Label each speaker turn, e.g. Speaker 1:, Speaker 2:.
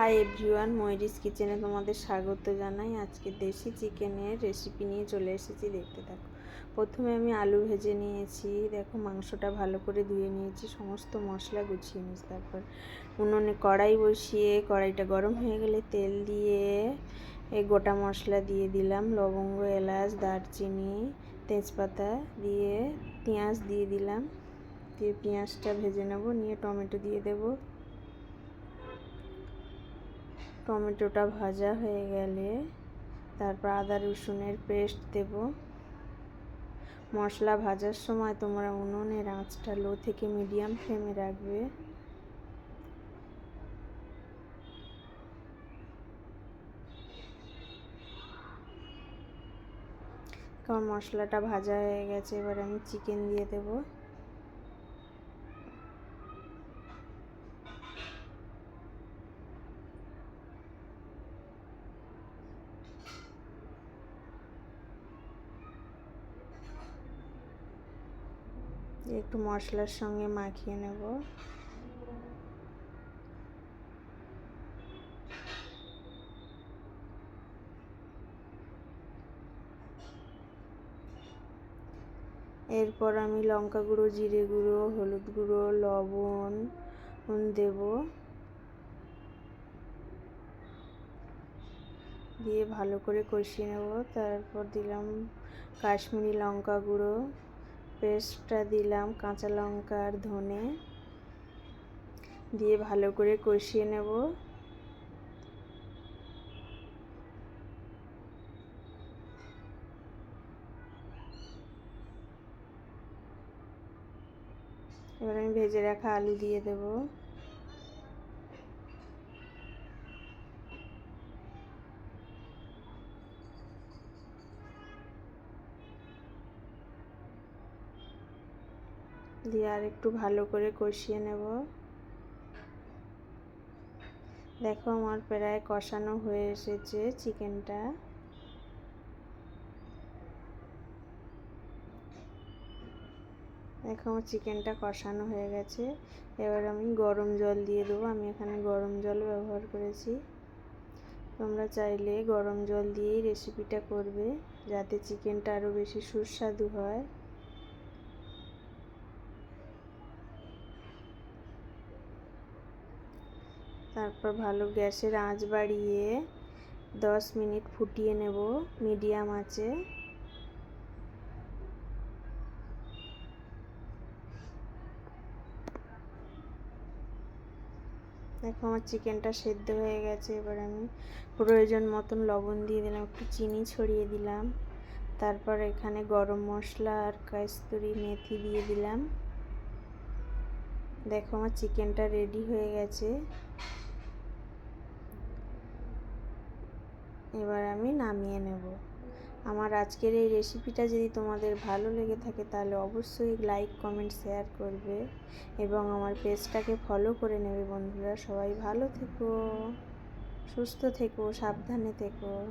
Speaker 1: Hi everyone, ময়রিস কিচেনে তোমাদের স্বাগত জানাই। আজকে দেশি চিকেনের রেসিপি নিয়ে চলে এসেছি, দেখতে থাকো। প্রথমে আমি আলু ভেজে নিয়েছি, দেখো মাংসটা ভালো করে ধুয়ে নিয়েছি, সমস্ত মশলা গুছিয়ে নিয়েছি। তারপর উনুনে কড়াই বসিয়ে, কড়াইটা গরম হয়ে গেলে তেল দিয়ে এই গোটা মশলা দিয়ে দিলাম, লবঙ্গ, এলাচ, দারচিনি, তেজপাতা দিয়ে, পেঁয়াজ দিয়ে দিলাম। দিয়ে পেঁয়াজটা ভেজে নেব, নিয়ে টমেটো দিয়ে দেবো। টমেটোটা ভাজা হয়ে গেলে তারপর আদা রসুনের পেস্ট দেব। মশলা ভাজার সময় তোমরা উনুনের আঁচটা লো থেকে মিডিয়াম ফ্লেমে রাখবে। কারণ মশলাটা ভাজা হয়ে গেছে, এবার আমি চিকেন দিয়ে দেবো। একটু মশলার সঙ্গে মাখিয়ে নেব। এরপর আমি লঙ্কা গুঁড়ো, জিরে গুঁড়ো, হলুদ গুঁড়ো, লবণ দেব। দিয়ে ভালো করে কষিয়ে নেব। তারপর দিলাম কাশ্মীরি লঙ্কা গুঁড়ো। পেস্টটা দিলাম কাঁচা লঙ্কা আর ধনে দিয়ে ভালো করে কষিয়ে নেব। এবার আমি ভেজে রাখা আলু দিয়ে দেবো। দিয়ে আর একটু ভালো করে কষিয়ে নেব। দেখো আমার প্রায় কষানো হয়ে এসেছে চিকেনটা। দেখো আমার চিকেনটা কষানো হয়ে গেছে। এবার আমি গরম জল দিয়ে দেবো। আমি এখানে গরম জল ব্যবহার করেছি। তোমরা চাইলে গরম জল দিয়েই রেসিপিটা করবে, যাতে চিকেনটা আরও বেশি সুস্বাদু হয়। তারপর ভালো গ্যাসের আঁচ বাড়িয়ে দশ মিনিট ফুটিয়ে নেব মিডিয়াম আঁচে। দেখো আমার চিকেনটা সেদ্ধ হয়ে গেছে, এবার আমি প্রয়োজন মতন লবণ দিয়ে দিলাম, একটু চিনি ছড়িয়ে দিলাম। তারপর এখানে গরম মশলা আর কাস্তুরি মেথি দিয়ে দিলাম। দেখো আমার চিকেনটা রেডি হয়ে গেছে। এবার আমি নামিয়ে নেব। আমার আজকের এই রেসিপিটা যদি তোমাদের ভালো লেগে থাকে তাহলে অবশ্যই লাইক কমেন্ট শেয়ার করবে এবং আমার পেজটাকে ফলো করে নেবে বন্ধুরা। সবাই ভালো থেকো, সুস্থ থেকো, সাবধানে থেকো।